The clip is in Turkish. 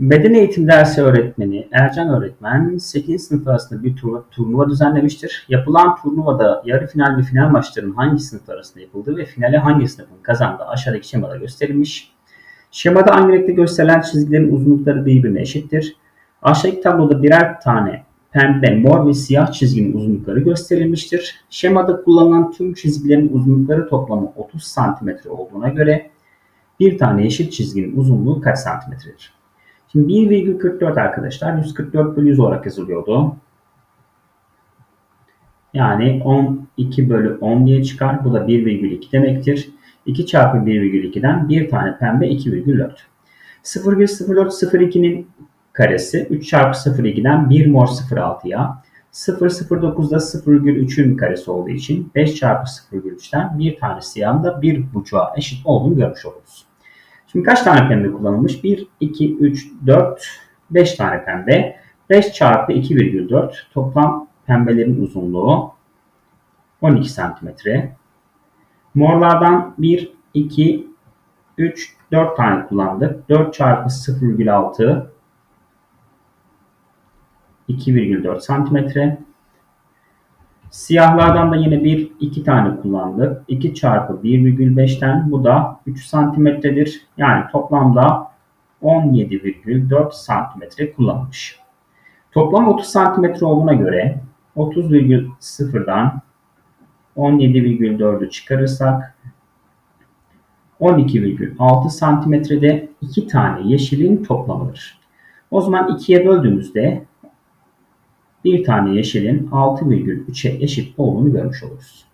Beden eğitim dersi öğretmeni Ercan öğretmen 8. sınıf arasında bir turnuva, turnuva düzenlemiştir. Yapılan turnuvada yarı final ve final maçlarının hangi sınıf arasında yapıldığı ve finale hangi sınıfın kazandığı aşağıdaki şemada gösterilmiş. Şemada aynı renkte gösterilen çizgilerin uzunlukları birbirine eşittir. Aşağıdaki tabloda birer tane pembe, mor ve siyah çizginin uzunlukları gösterilmiştir. Şemada kullanılan tüm çizgilerin uzunlukları toplamı 30 cm olduğuna göre bir tane yeşil çizginin uzunluğu kaç santimetredir? Şimdi 1,44 arkadaşlar 144 bölü 100 olarak yazılıyordu. Yani 12 bölü 10 diye çıkar. Bu da 1,2 demektir. 2 çarpı 1,2'den bir tane pembe 2,4. 0,0402'nin karesi 3 çarpı 0,2'den 1 mor 0,6'ya 0,09'da 0,3'ün karesi olduğu için 5 çarpı 0,3'ten bir tane siyahın da 1,5'a eşit olduğunu görmüş oluruz. Şimdi kaç tane pembe kullanılmış? 1, 2, 3, 4, 5 tane pembe. 5 çarpı 2,4 toplam pembelerin uzunluğu 12 santimetre. Morlardan 1, 2, 3, 4 tane kullandık. 4 çarpı 0,6 2,4 santimetre. Siyahlardan da yine bir iki tane kullandık. 2 çarpı 1,5'ten bu da 3 santimetredir. Yani toplamda 17,4 santimetre kullanılmış. Toplam 30 santimetre olduğuna göre 30,0'dan 17,4'ü çıkarırsak 12,6 santimetrede 2 tane yeşilin toplamıdır. O zaman 2'ye böldüğümüzde bir tane yeşilin 6,3'e eşit olduğunu görmüş oluruz.